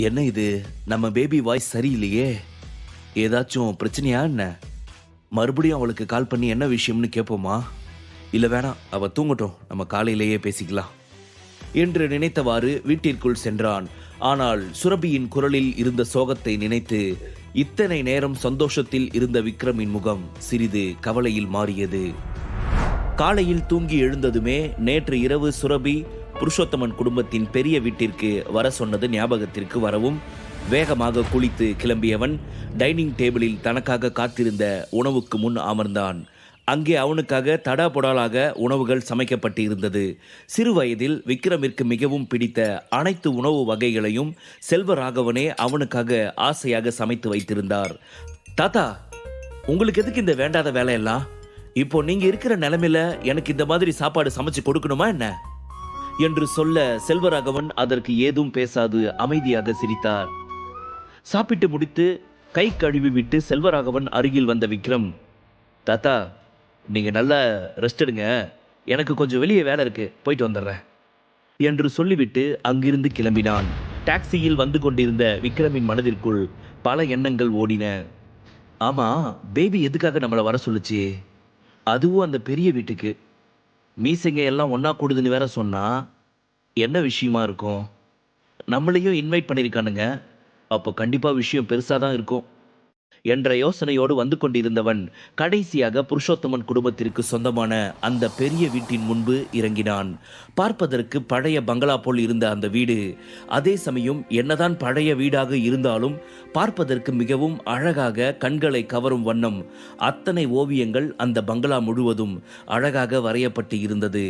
என்ன இது? நம்ம பேபி வாய்ஸ் சரியில்லையே. ஏதாச்சும் பிரச்சனையா என்ன? மறுபடியும் அவளுக்கு கால் பண்ணி என்ன விஷயம்னு கேட்போமா இல்லை வேணாம் அவ தூங்கட்டும். நம்ம காலையிலேயே பேசிக்கலாம். என்று நினைத்தவாறு வீட்டிற்குள் சென்றான். ஆனால் சுரபியின் குரலில் இருந்த சோகத்தை நினைத்து இத்தனை நேரம் சந்தோஷத்தில் இருந்த விக்ரமின் முகம் சிறிது கவலையில் மாறியது. காலையில் தூங்கி எழுந்ததுமே நேற்று இரவு சுரபி புருஷோத்தமன் குடும்பத்தின் பெரிய வீட்டிற்கு வர சொன்னது ஞாபகத்திற்கு வரவும் வேகமாக குளித்து கிளம்பியவன் டைனிங் டேபிளில் தனக்காக காத்திருந்த உணவுக்கு முன் அமர்ந்தான். அங்கே அவனுக்காக தடாபொடாலாக உணவுகள் சமைக்கப்பட்டு இருந்தது சிறு வயதில் விக்ரமிற்கு மிகவும் பிடித்த அனைத்து உணவு வகைகளையும் செல்வராகவனே அவனுக்காக ஆசையாக சமைத்து வைத்திருந்தார். தாத்தா உங்களுக்கு எதுக்கு இந்த வேண்டாத வேலையெல்லாம்? இப்போ நீங்க இருக்கிற நிலைமையில எனக்கு இந்த மாதிரி சாப்பாடு சமைச்சு கொடுக்கணுமா என்ன? என்று சொல்ல செல்வராகவன் அதற்கு ஏதும் பேசாது அமைதியாக சிரித்தார். சாப்பிட்டு முடித்து கை கழுவி விட்டு செல்வராகவன் அருகில் வந்த விக்ரம் தாத்தா நீங்கள் நல்லா ரெஸ்ட் எடுங்க. எனக்கு கொஞ்சம் வெளியே வேலை இருக்கு. போயிட்டு வந்துடுறேன். என்று சொல்லிவிட்டு அங்கிருந்து கிளம்பினான். டாக்ஸியில் வந்து கொண்டிருந்த விக்ரமின் மனதிற்குள் பல எண்ணங்கள் ஓடின. ஆமா பேபி எதுக்காக நம்மளை வர சொல்லுச்சு? அதுவும் அந்த பெரிய வீட்டுக்கு. மீசைங்க எல்லாம் ஒன்றா கூடுதுன்னு வேற சொன்னா என்ன விஷயமா இருக்கும்? நம்மளையும் இன்வைட் பண்ணியிருக்கானுங்க அப்போ கண்டிப்பாக விஷயம் பெருசாக தான் இருக்கும். என்ற யோசனையோடு வந்து கொண்டிருந்தவன் கடைசியாக புருஷோத்தமன் குடும்பத்திற்கு சொந்தமான அந்த பெரிய வீட்டின் முன்பு இறங்கினான். பார்ப்பதற்கு பழைய பங்களா போல் இருந்த அந்த வீடு. அதே சமயம் என்னதான் பழைய வீடாக இருந்தாலும் பார்ப்பதற்கு மிகவும் அழகாக கண்களை கவரும் வண்ணம் அத்தனை ஓவியங்கள் அந்த பங்களா முழுவதும் அழகாக வரையப்பட்டு இருந்தது.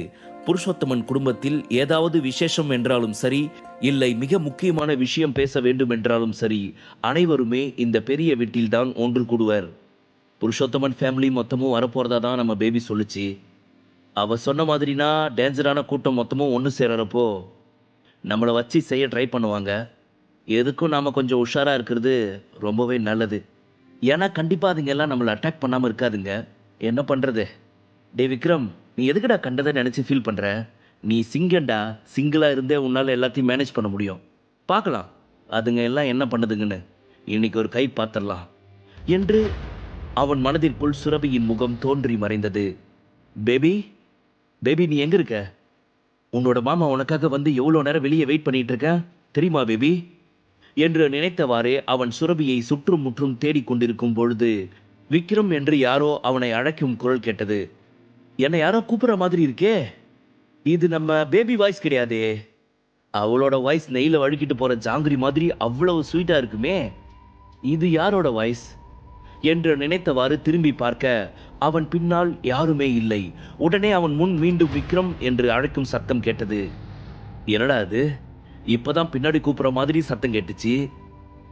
புருஷோத்தமன் குடும்பத்தில் ஏதாவது விசேஷம் என்றாலும் சரி இல்லை மிக முக்கியமான விஷயம் பேச வேண்டும் என்றாலும் சரி அனைவருமே இந்த பெரிய வீட்டில்தான் ஒன்று கூடுவர். புருஷோத்தமன் ஃபேமிலி மொத்தமும் வரப்போறதா தான் நம்ம பேபி சொல்லுச்சு. அவ சொன்ன மாதிரினா டேஞ்சரான கூட்டம் மொத்தமும் ஒன்று சேரறப்போ நம்மளை வச்சு செய்ய ட்ரை பண்ணுவாங்க. எதுக்கும் நாம் கொஞ்சம் உஷாராக இருக்கிறது ரொம்பவே நல்லது. ஏன்னா கண்டிப்பாக அதுங்க எல்லாம் நம்மளை அட்டாக் பண்ணாமல் இருக்காதுங்க. என்ன பண்ணுறது டே விக்ரம் நீ எதுக்குடா கண்டதை நினச்சி ஃபீல் பண்ணுற நீ சிங்கண்டா சிங்கிளாக இருந்தே உன்னால் எல்லாத்தையும் மேனேஜ் பண்ண முடியும். பார்க்கலாம். அதுங்க எல்லாம் என்ன பண்ணுதுங்கன்னு. இன்னைக்கு ஒரு கை பார்த்துடலாம். என்று அவன் மனதிற்குள் சுரபியின் முகம் தோன்றி மறைந்தது. பேபி பேபி நீ எங்கே இருக்க? உன்னோட மாமா உனக்காக வந்து எவ்வளோ நேரம் வெளியே வெயிட் பண்ணிட்டு இருக்கேன் தெரியுமா பேபி? என்று நினைத்தவாறே அவன் சுரபியை சுற்றும் முற்றும் தேடிக் கொண்டிருக்கும் பொழுது விக்ரம் என்று யாரோ அவனை அழைக்கும் குரல் கேட்டது. என்னை யாரோ கூப்பிடுற மாதிரி இருக்கே. இது நம்ம பேபி வாய்ஸ் கிடையாதே. அவளோட வாய்ஸ் நெய்யில் வழுக்கிட்டு போகிற ஜாங்கிரி மாதிரி அவ்வளவு ஸ்வீட்டாக இருக்குமே. இது யாரோட வாய்ஸ் என்று நினைத்தவாறு திரும்பி பார்க்க அவன் பின்னால் யாருமே இல்லை. உடனே அவன் முன் மீண்டும் விக்ரம் என்று அழைக்கும் சத்தம் கேட்டது. என்னடா அது இப்போதான் பின்னாடி கூப்பிட்ற மாதிரி சத்தம் கேட்டுச்சு.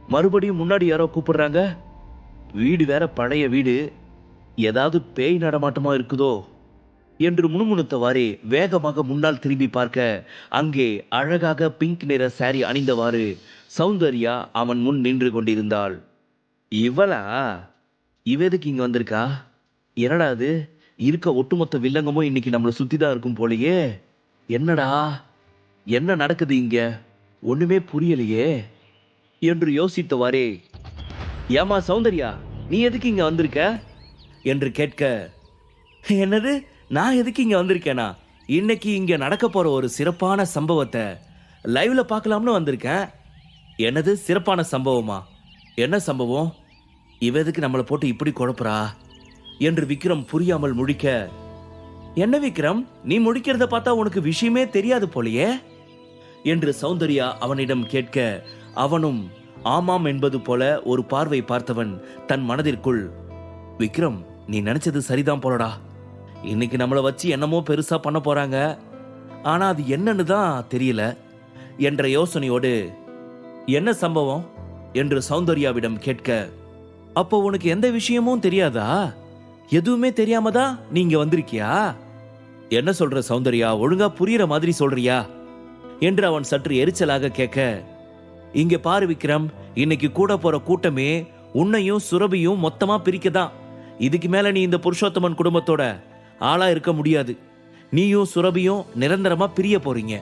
மறுபடியும் முன்னாடி யாரோ கூப்பிடுறாங்க? வீடு வேற பழைய வீடு. ஏதாவது பேய் நடமாட்டமா இருக்குதோ? என்று முணுமுணுத்தவாறே வேகமாக முன்னால் திரும்பி பார்க்க அங்கே அழகாக பிங்க் நிற சாரி அணிந்தவாறு சௌந்தர்யா அவன் முன் நின்று கொண்டிருந்தாள். இவளா? இவ எதுக்கு வந்திருக்கா? என்னடா அது இருக்க ஒட்டுமொத்த வில்லங்கமும் இன்னைக்கு நம்மளை சுற்றி தான் இருக்கும் போலயே. என்னடா? என்ன நடக்குது இங்க? ஒண்ணுமே புரியலையே. என்று யோசித்தவாறே ஏமா சௌந்தர்யா நீ எதுக்கு இங்க வந்திருக்க? என்று கேட்க என்னது? நான் எதுக்கு இங்கே வந்திருக்கேனா? இன்னைக்கு இங்கே நடக்க போகிற ஒரு சிறப்பான சம்பவத்தை லைவ்ல பார்க்கலாம்னு வந்திருக்கேன். என்னது சிறப்பான சம்பவமா? என்ன சம்பவம்? இவ எதுக்கு நம்மளை போட்டு இப்படி குழப்புறா? என்று விக்ரம் புரியாமல் முழிக்க என்ன விக்ரம்? நீ முடிக்கிறத பார்த்தா உனக்கு விஷயமே தெரியாது போலயே? என்று சௌந்தர்யா அவனிடம் கேட்க அவனும் ஆமாம் என்பது போல ஒரு பார்வை பார்த்தவன் தன் மனதிற்குள் விக்ரம் நீ நினைச்சது சரிதான் போலடா. இன்னைக்கு நம்மளை வச்சு என்னமோ பெருசா பண்ண போறாங்க. ஆனா அது என்னன்னு தான் தெரியல. என்ற யோசனையோடு என்ன சம்பவம்? என்று சௌந்தர்யாவிடம் கேட்க அப்போ உனக்கு எந்த விஷயமும் தெரியாதா? எதுவுமே தெரியாம தான் நீங்க வந்திருக்கியா? என்ன சொல்ற சௌந்தர்யா? ஒழுங்கா புரியற மாதிரி சொல்றியா? என்று அவன் சற்று எரிச்சலாக கேட்க இங்க பாரு விக்ரம் இன்னைக்கு கூட போற கூட்டமே உன்னையும் சுரபியும் மொத்தமா பிரிக்கதான். இதுக்கு மேல நீ இந்த புருஷோத்தமன் குடும்பத்தோட ஆளா இருக்க முடியாது. நீயும் சுரபியும் நிரந்தரமா பிரிய போறீங்க.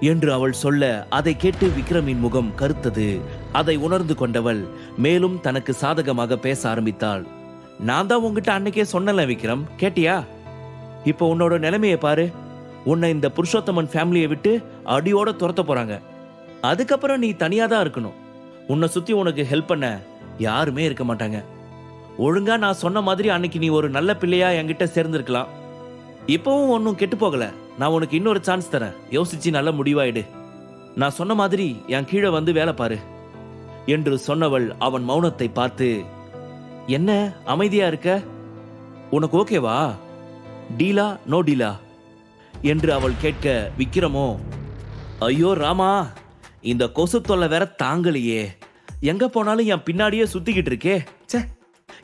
என்று அவள் சொல்ல அதை கேட்டு விக்ரமின் முகம் கருத்தது. அதை உணர்ந்து கொண்டவள் மேலும் தனக்கு சாதகமாக பேச ஆரம்பித்தாள். நான் தான் உங்ககிட்ட அன்னைக்கே சொன்னல விக்ரம் கேட்டியா? இப்போ உன்னோட நிலைமையை பாரு. உன்னை இந்த புருஷோத்தமன் ஃபேமிலியை விட்டு அடியோட துரத்த போறாங்க. அதுக்கப்புறம் நீ தனியா தான் இருக்கணும். உன்னை சுத்தி உனக்கு ஹெல்ப் பண்ண யாருமே இருக்க மாட்டாங்க. ஒழுங்கா நான் சொன்ன மாதிரி அன்னைக்கு நீ ஒரு நல்ல பிள்ளையா என்கிட்ட சேர்ந்திருக்கலாம். இப்பவும் ஒன்றும் கெட்டு போகல. நான் உனக்கு இன்னொரு சான்ஸ் தரேன். யோசிச்சு நல்ல முடிவாயிடு. நான் சொன்ன மாதிரி என் கீழே வந்து வேலை பாரு. என்று சொன்னவள் அவன் மௌனத்தை பார்த்து என்ன அமைதியா இருக்க? உனக்கு ஓகேவா டீலா? நோ டீலா? என்று அவள் கேட்க விக்கிரமோ ஐயோ ராமா இந்த கொசு தொல்லை வேற தாங்கலையே. எங்க போனாலும் என் பின்னாடியே சுத்திக்கிட்டு இருக்கே. ச்சே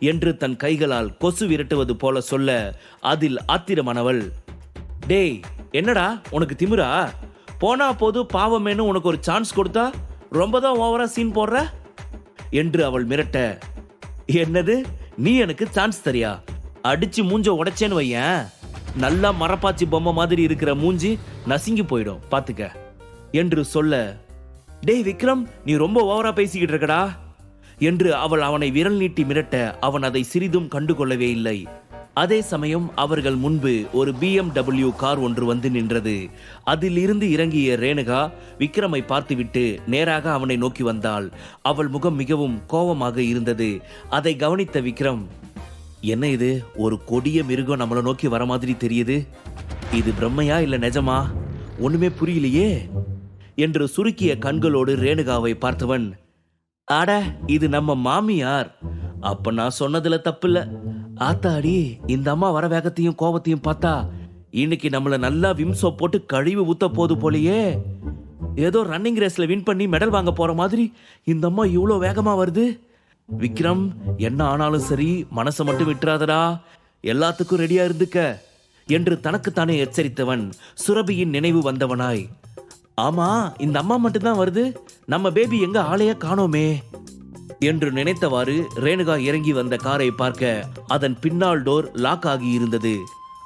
என்று தன் கைகளால் கொசு விரட்டுவது போல சொல்ல அதில் ஆத்திரமானவள். டேய் என்னடா? உனக்கு திமிரா? போனா போது பாவமேனு உனக்கு ஒரு சான்ஸ் கொடுத்தா ரொம்ப தான் ஓவரா சீன் போடுற? என்று அவள் மிரட்ட. என்னது? நீ எனக்கு சான்ஸ் தரியா? அடிச்சு மூஞ்ச உடைச்சேன்னு வையேன். நல்லா மரப்பாச்சி பொம்மை மாதிரி இருக்கிற மூஞ்சி நசுங்கி போயிடும். பாத்துக்க. என்று சொல்ல. டேய் விக்ரம் நீ ரொம்ப ஓவரா பேசிக்கிட்டு இருக்கடா. என்று அவள் அவனை விரல் நீட்டி மிரட்ட அவன் அதை சிறிதும் கண்டுகொள்ளவே இல்லை. அதே சமயம் அவர்கள் முன்பு ஒரு பிஎம்டபிள்யூ கார் ஒன்று வந்து நின்றது. அதிலிருந்து இறங்கிய ரேணுகா விக்ரமை பார்த்துவிட்டு நேராக அவனை நோக்கி வந்தாள். அவள் முகம் மிகவும் கோபமாக இருந்தது. அதை கவனித்த விக்ரம் என்ன இது? ஒரு கொடிய மிருகம் நம்மளை நோக்கி வர மாதிரி தெரியுது? இது பிரம்மையா இல்ல நிஜமா? ஒண்ணுமே புரியலையே? என்று சுருக்கிய கண்களோடு ரேணுகாவை பார்த்தவன் அட இது நம்ம மாமியார். அப்ப நான் சொன்னதுல தப்பில்ல. ஆத்தாடி இந்த அம்மா வர வேகத்தையும் கோபத்தையும் பார்த்தா இன்னைக்கு நம்மள நல்லா விம்சோ போட்டு கழிவு ஊத்த போது போலயே. ஏதோ ரன்னிங் ரேஸ்ல வின் பண்ணி மெடல் வாங்க போற மாதிரி இந்த அம்மா இவ்வளோ வேகமா வருது. விக்ரம் என்ன ஆனாலும் சரி மனசை மட்டும் விட்டுறாதடா. எல்லாத்துக்கும் ரெடியா இருந்துக்க. என்று தனக்குத்தானே எச்சரித்தவன் சுரபியின் நினைவு வந்தவனாய். ஆமா இந்த அம்மா மட்டும்தான் வருது. நம்ம பேபி எங்க ஆளைய காணோமே. என்று நினைத்தவாறு ரேணுகா இறங்கி வந்த காரை பார்க்க அதன் பின்னால் டோர் லாக் ஆகி இருந்தது.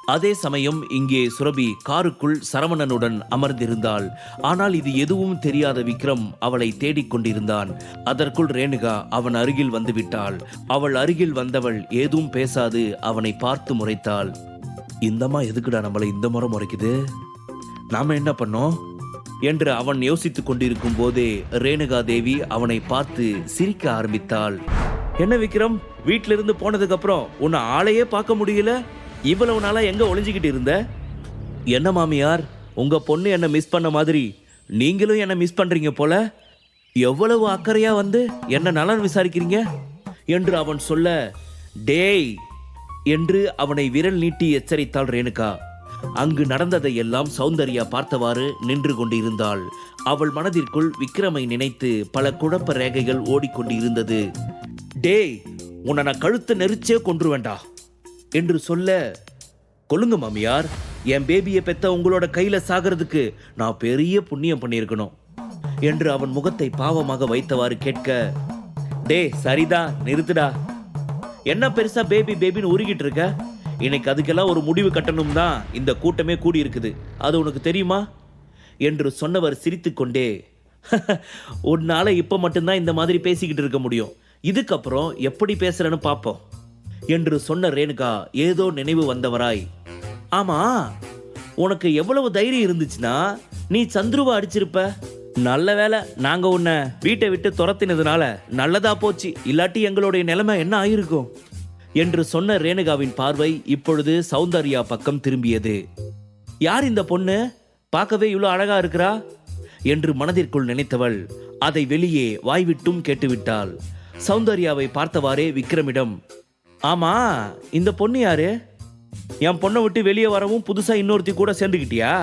அதே சமயம் இங்கே சுரபி காருக்குள் சரவணனுடன் அமர்ந்திருந்தாள். ஆனால் இது எதுவும் தெரியாத விக்ரம் அவளை தேடிக் கொண்டிருந்தான். அதற்குள் ரேணுகா அவன் அருகில் வந்துவிட்டாள் அவள் அருகில் வந்தவள் ஏதும் பேசாது அவனை பார்த்து முறைத்தாள். இந்தம்மா எதுக்குடா நம்மளை இந்த முறை முறைக்குது? நாம என்ன பண்ணோம்? என்று அவன் யோசித்துக் கொண்டிருக்கும் போதே ரேணுகா தேவி அவனை பார்த்து சிரிக்க ஆரம்பித்தாள். என்ன விக்ரம்? வீட்டில இருந்து போனதுக்கு அப்புறம் உன்னை ஆளையே பார்க்க முடியல? இவ்வளவு நாளா எங்க ஒளிஞ்சுக்கிட்டு இருந்த? என்ன மாமியார்? உங்க பொண்ணு என்ன மிஸ் பண்ண மாதிரி. நீங்களும் என்ன மிஸ் பண்றீங்க போல. எவ்வளவு அக்கறையா வந்து என்ன நலன் விசாரிக்கிறீங்க? என்று அவன் சொல்ல டேய்! என்று அவனை விரல் நீட்டி எச்சரித்தாள் ரேணுகா. அங்கு நடந்ததை எல்லாம் சௌந்தர்யா பார்த்தவாறு நின்று கொண்டிருந்தாள். அவள் மனதிற்குள் விக்ரமை நினைத்து பல குழப்ப ரேகைகள் ஓடிக்கொண்டிருந்தது. டேய் உன்னை நான் கழுத்தை நெரிச்சே கொன்றுவேண்டா என்று சொல்ல கொல்லுங்க மாமியார் என் பேபியை பெத்த உங்களோட கையில சாகிறதுக்கு நான் பெரிய புண்ணியம் பண்ணியிருக்கணும் என்று அவன் முகத்தை பாவமாக வைத்தவாறு கேட்க டே சரிதா நிறுத்துடா. என்ன பெருசா பேபி பேபின்னு உருகிட்டு இருக்க? இன்னைக்கு அதுக்கெல்லாம் ஒரு முடிவு கட்டணும் தான் இந்த கூட்டமே கூடி இருக்குது அது உனக்கு தெரியுமா? என்று சொன்னவர் சிரித்துக்கொண்டே உன்னால் இப்போ மட்டும்தான் இந்த மாதிரி பேசிக்கிட்டு இருக்க முடியும். இதுக்கப்புறம் எப்படி பேசுறேன்னு பார்ப்போம் என்று சொன்ன ரேணுகா ஏதோ நினைவு வந்தவராய் ஆமா உனக்கு எவ்வளவு தைரியம் இருந்துச்சுன்னா நீ சந்துருவை அடிச்சிருப்ப. நல்ல வேலை நாங்க உன்னை வீட்டை விட்டு துரத்தினதுனால நல்லதா போச்சு. இல்லாட்டி எங்களுடைய நிலைமை என்ன ஆயிருக்கும்? என்று சொன்ன ரேணுகாவின் பார்வை இப்பொழுது சௌந்தர்யா பக்கம் திரும்பியது. யார் இந்த பொண்ணு? பார்க்கவே இவ்வளோ அழகா இருக்கிறா? என்று மனதிற்குள் நினைத்தவள் அதை வெளியே வாய்விட்டும் கேட்டுவிட்டாள். சௌந்தர்யாவை பார்த்தவாறே விக்ரமிடம் ஆமா இந்த பொண்ணு யாரு? என் பொண்ணை விட்டு வெளியே வரவும் புதுசா இன்னொருத்தி கூட சேர்ந்துக்கிட்டியா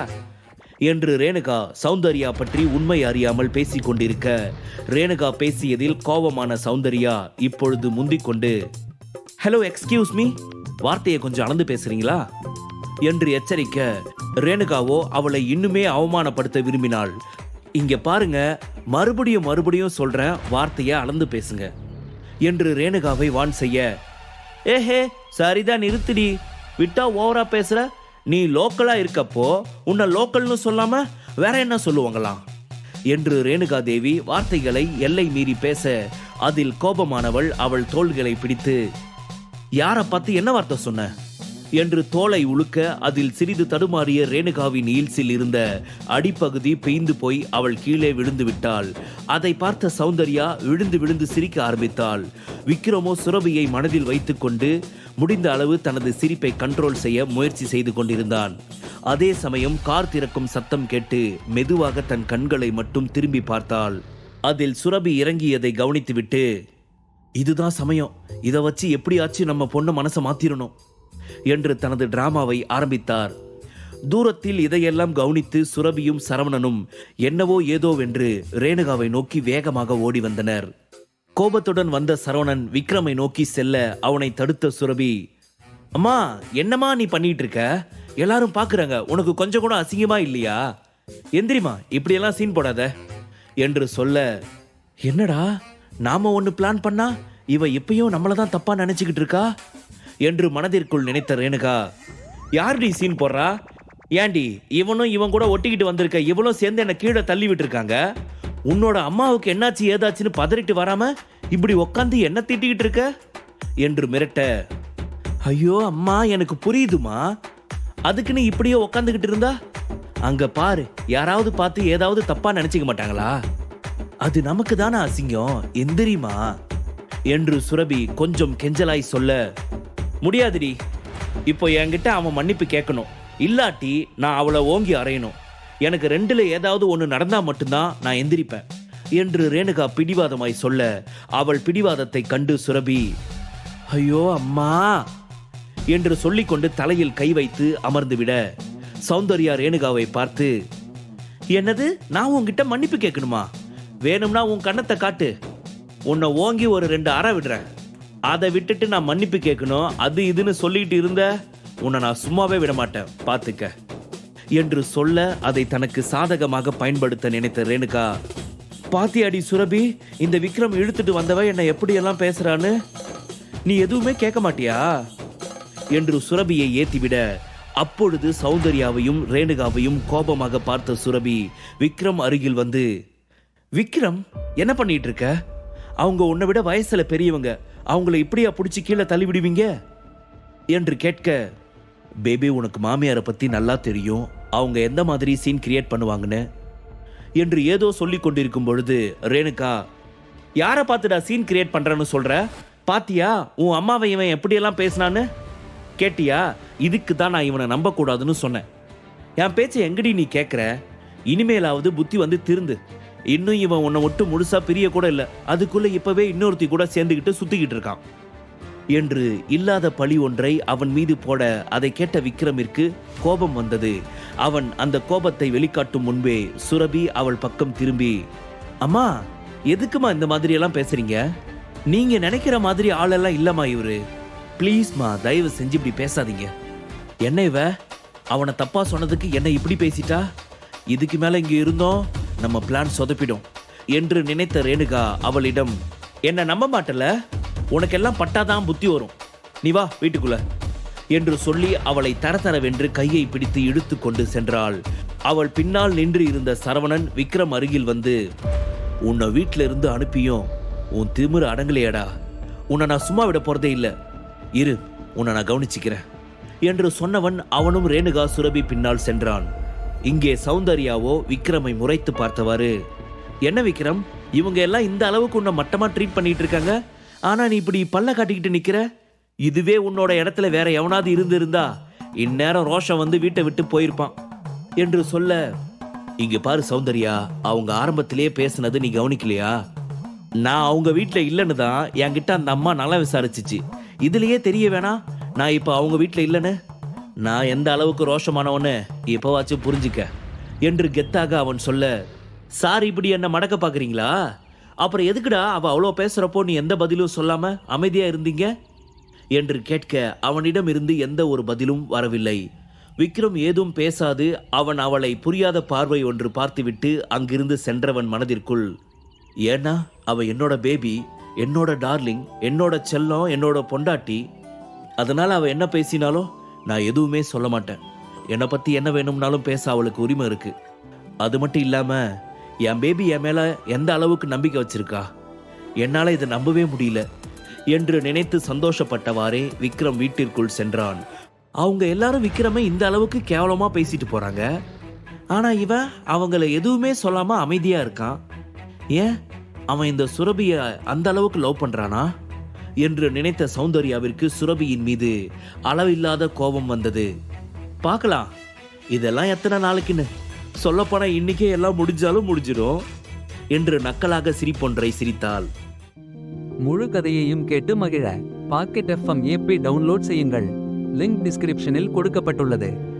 என்று ரேணுகா சௌந்தர்யா பற்றி உண்மை அறியாமல் பேசிக் கொண்டிருக்க ரேணுகா பேசியதில் கோபமான சௌந்தர்யா இப்பொழுது முந்திக்கொண்டு ஹலோ எக்ஸ்கியூஸ் மீ வார்த்தையை கொஞ்சம் அளந்து பேசுறீங்களா? என்று எச்சரிக்க ரேணுகாவோ அவளை இன்னுமே அவமானப்படுத்த விரும்பினாள். இங்க பாருங்க மறுபடியும் மறுபடியும் சொல்றேன் வார்த்தையை அளந்து பேசுங்க என்று ரேணுகாவை வான் செய்ய ஏஹே சரிதான் நிறுத்திடி. விட்டா ஓவரா பேசுற? நீ லோக்கலா இருக்கப்போ உன்னை லோக்கல்னு சொல்லாம வேற என்ன சொல்லுவாங்களாம்? என்று ரேணுகா தேவி வார்த்தைகளை எல்லை மீறி பேச அதில் கோபமானவள் அவள் தோள்களை பிடித்து யாரை பார்த்து என்ன வார்த்தை சொன்ன? என்று தோலை உழுக்க அதில் சிறிது தடுமாறிய ரேணுகாவின் ஈல்ஸில் இருந்த அடிப்பகுதி பெய்ந்து போய் அவள் கீழே விழுந்து விட்டாள். அதை பார்த்த சௌந்தர்யா விழுந்து விழுந்து சிரிக்க ஆரம்பித்தாள். விக்ரமோ சுரபியை மனதில் வைத்துக்கொண்டு முடிந்த அளவு தனது சிரிப்பை கண்ட்ரோல் செய்ய முயற்சி செய்து கொண்டிருந்தான். அதே சமயம் கார் திறக்கும் சத்தம் கேட்டு மெதுவாக தன் கண்களை மட்டும் திரும்பி பார்த்தாள். அதில் சுரபி இறங்கியதை கவனித்துவிட்டு இதுதான் சமயம். இதை வச்சு எப்படியாச்சும் நம்ம பொண்ணை மனசை மாத்திரணும் என்று தனது டிராமாவை ஆரம்பித்தார். தூரத்தில் இதையெல்லாம் கவனித்து சுரபியும் சரவணனும் என்னவோ ஏதோவென்று ரேணுகாவை நோக்கி வேகமாக ஓடி வந்தனர். கோபத்துடன் வந்த சரவணன் விக்ரமை நோக்கி செல்ல அவனை தடுத்த சுரபி அம்மா என்னம்மா நீ பண்ணிட்டு இருக்க எல்லாரும் பாக்குறாங்க உனக்கு கொஞ்சம் கூட அசிங்கமா இல்லையா? எந்திரிமா இப்படியெல்லாம் சீன் போடாத என்று சொல்ல என்னடா? நாம ஒன்று பிளான் பண்ணா இவ இப்பயும் நம்மளை தான் தப்பா நினைச்சுக்கிட்டு இருக்கா? என்று மனதிற்குள் நினைத்த ரேணுகா யார்டி சீன் போடுறா? ஏண்டி இவனும் இவன் கூட ஒட்டிக்கிட்டு வந்திருக்க இவளும் சேர்ந்து என்னை கீழே தள்ளி விட்டுருக்காங்க. உன்னோட அம்மாவுக்கு என்னாச்சு ஏதாச்சுன்னு பதறிட்டு வராம இப்படி உக்காந்து என்ன திட்டிக்கிட்டு இருக்க? என்று மிரட்ட ஐயோ அம்மா எனக்கு புரியுதுமா. அதுக்குன்னு இப்படியே உக்காந்துக்கிட்டு இருந்தா? அங்க பாரு யாராவது பார்த்து ஏதாவது தப்பா நினைச்சுக்க மாட்டாங்களா? அது நமக்கு தானே அசிங்கம் எந்திரிமா என்று சுரபி கொஞ்சம் கெஞ்சலாய் சொல்ல முடியாதுடி. இப்போ என்கிட்ட அவன் மன்னிப்பு கேட்கணும். இல்லாட்டி நான் அவளை ஓங்கி அறையணும். எனக்கு ரெண்டுல ஏதாவது ஒன்று நடந்தா மட்டும்தான் நான் எந்திரிப்பேன் என்று ரேணுகா பிடிவாதமாய் சொல்ல அவள் பிடிவாதத்தை கண்டு சுரபி ஐயோ அம்மா என்று சொல்லிக்கொண்டு தலையில் கை வைத்து அமர்ந்து விட சௌந்தர்யா ரேணுகாவை பார்த்து என்னது? நான் உங்ககிட்ட மன்னிப்பு கேட்கணுமா? வேணும்னா உன் கண்ணத்தை காட்டு. உன்னை ஓங்கி ஒரு ரெண்டு அறை விடுறேன். அதை விட்டுட்டு நான் மன்னிப்பு கேட்கணும். அது இதுன்னு சொல்லிட்டு இருந்த உன்னை நான் சும்மாவே விட மாட்டேன். பார்த்துக்க என்று சொல்ல அதை தனக்கு சாதகமாக பயன்படுத்த நினைத்த ரேணுகா பாத்தியாடி சுரபி இந்த விக்ரம் இழுத்துட்டு வந்தவ என்னை எப்படியெல்லாம் பேசுறான்னு? நீ எதுவுமே கேட்க மாட்டியா? என்று சுரபியை ஏத்திவிட அப்பொழுது சௌந்தர்யாவையும் ரேணுகாவையும் கோபமாக பார்த்த சுரபி விக்ரம் அருகில் வந்து விக்ரம் என்ன பண்ணிட்டு இருக்க? அவங்க உன்னை விட வயசுல பெரியவங்க. அவங்கள இப்படியா பிடிச்சி கீழே தள்ளி விடுவீங்க என்று கேட்க பேபி உனக்கு மாமியாரை பத்தி நல்லா தெரியும். அவங்க எந்த மாதிரி சீன் கிரியேட் பண்ணுவாங்கன்னு? என்று ஏதோ சொல்லி கொண்டிருக்கும் பொழுது ரேணுகா யாரை பார்த்துடா சீன் கிரியேட் பண்றேன்னு சொல்ற? பாத்தியா? உன் அம்மாவை இவன் எப்படியெல்லாம் பேசினான்னு? கேட்டியா? இதுக்கு தான் நான் இவனை நம்பக்கூடாதுன்னு சொன்னேன். என் பேச்சை எங்கடி நீ கேட்குற இனிமேலாவது புத்தி வந்து திருந்து. இன்னும் இவன் உன்னை விட்டு முழுசா பிரிய கூட இல்லை. அதுக்குள்ள இப்பவே இன்னொருத்தி கூட சேர்ந்துக்கிட்டு சுத்திக்கிட்டு இருக்கான். என்று இல்லாத பழி ஒன்றை அவன் மீது போட அதை கேட்ட விக்ரமிற்கு கோபம் வந்தது. அவன் அந்த கோபத்தை வெளிக்காட்டும் முன்பே சுரபி அவள் பக்கம் திரும்பி அம்மா எதுக்குமா இந்த மாதிரி எல்லாம் பேசுறீங்க? நீங்க நினைக்கிற மாதிரி ஆளெல்லாம் இல்லம்மா இவரு. ப்ளீஸ்மா தயவு செஞ்சு இப்படி பேசாதீங்க. என்ன இவ? அவனை தப்பா சொன்னதுக்கு என்ன இப்படி பேசிட்டா? இதுக்கு மேல இங்க இருந்தோம் நம்ம பிளான் சொதப்பிடும் என்று நினைத்த ரேணுகா அவளிடம் என்ன நம்ப மாட்டல? உனக்கெல்லாம் பட்டாதான் புத்தி வரும். நீ வா வீட்டுக்குள்ள என்று சொல்லி அவளை தரதரவென்று கையை பிடித்து இழுத்து கொண்டு சென்றாள். அவள் பின்னால் நின்று இருந்த சரவணன் விக்ரம் அருகில் வந்து உன்னை வீட்டில இருந்து அனுப்பியும் உன் திமிரு அடங்கலையடா. உன்னை நான் சும்மா விட போறதே இல்லை. இரு உன்னை நான் கவனிச்சுக்கிறேன் என்று சொன்னவன் அவனும் ரேணுகா சுரபி பின்னால் சென்றான். இங்கே சௌந்தர்யாவோ விக்ரமை முறைத்து பார்த்தவாறு. என்ன விக்ரம்? இவங்க எல்லாம் இந்த அளவுக்கு உன்னை மட்டமா ட்ரீட் பண்ணிட்டு இருக்காங்க? ஆனா நீ இப்படி பல்ல காட்டிக்கிட்டு நிக்கிற? இதுவே உன்னோட இடத்துல வேற எவனாவது இருந்திருந்தா இந்நேரம் ரோஷம் வந்து வீட்டை விட்டு போயிருப்பான். என்று சொல்ல இங்க பாரு சௌந்தர்யா அவங்க ஆரம்பத்திலேயே பேசுனது நீ கவனிக்கலையா? நான் அவங்க வீட்டில் இல்லைன்னு தான் என்கிட்ட அந்த அம்மா நல்லா விசாரிச்சிச்சு. இதுலயே தெரிய வேணாம் நான் இப்போ அவங்க வீட்டில் இல்லைன்னு? நான் எந்த அளவுக்கு ரோஷமானவன்னு இப்போவாச்சும் புரிஞ்சுக்க. என்று கெத்தாக அவன் சொல்ல சார் இப்படி என்ன மடக்க பார்க்குறீங்களா அப்புறம் எதுக்குடா அவ அவ்வளோ பேசுகிறப்போ நீ எந்த பதிலும் சொல்லாமல் அமைதியாக இருந்தீங்க? என்று கேட்க அவனிடம் இருந்து எந்த ஒரு பதிலும் வரவில்லை. விக்ரம் ஏதும் பேசாது அவன் அவளை புரியாத பார்வை ஒன்று பார்த்துவிட்டு அங்கிருந்து சென்றவன் மனதிற்குள் ஏன்னா அவ என்னோட பேபி என்னோட டார்லிங் என்னோட செல்லம் என்னோட பொண்டாட்டி. அதனால் அவள் என்ன பேசினாலும் நான் எதுவுமே சொல்ல மாட்டேன். என்னை பற்றி என்ன வேணும்னாலும் பேச அவளுக்கு உரிமை இருக்குது அது மட்டும் இல்லாமல் என் பேபி என் மேலே எந்த அளவுக்கு நம்பிக்கை வச்சிருக்கா? என்னால் இதை நம்பவே முடியல. என்று நினைத்து சந்தோஷப்பட்டவாறே விக்ரம் வீட்டிற்குள் சென்றான். அவங்க எல்லாரும் விக்ரமை இந்த அளவுக்கு கேவலமாக பேசிட்டு போகிறாங்க ஆனால் இவன் அவங்கள எதுவுமே சொல்லாமல் அமைதியாக இருக்கான். ஏன்? அவன் இந்த சுரபியை அந்த அளவுக்கு லவ் பண்ணுறானா என்று நினைத்த சௌந்தர்யாவிற்கு சுரபியின் மீது அளவில்லாத கோபம் வந்தது. பார்க்கலாம். இதெல்லாம் எத்தனை நாளைக்குன்னு. சொல்லப்போனா இன்னைக்கே எல்லாம் முடிஞ்சாலும் முடிஞ்சிடும் என்று நக்கலாக சிரிப்பொன்றை சிரித்தாள். முழு கதையையும் கேட்டு மகிழ. பாக்கெட் எஃப்எம் ஏபி டவுன்லோட் செய்யுங்கள். லிங்க் டிஸ்கிரிப்ஷனில் கொடுக்கப்பட்டுள்ளது.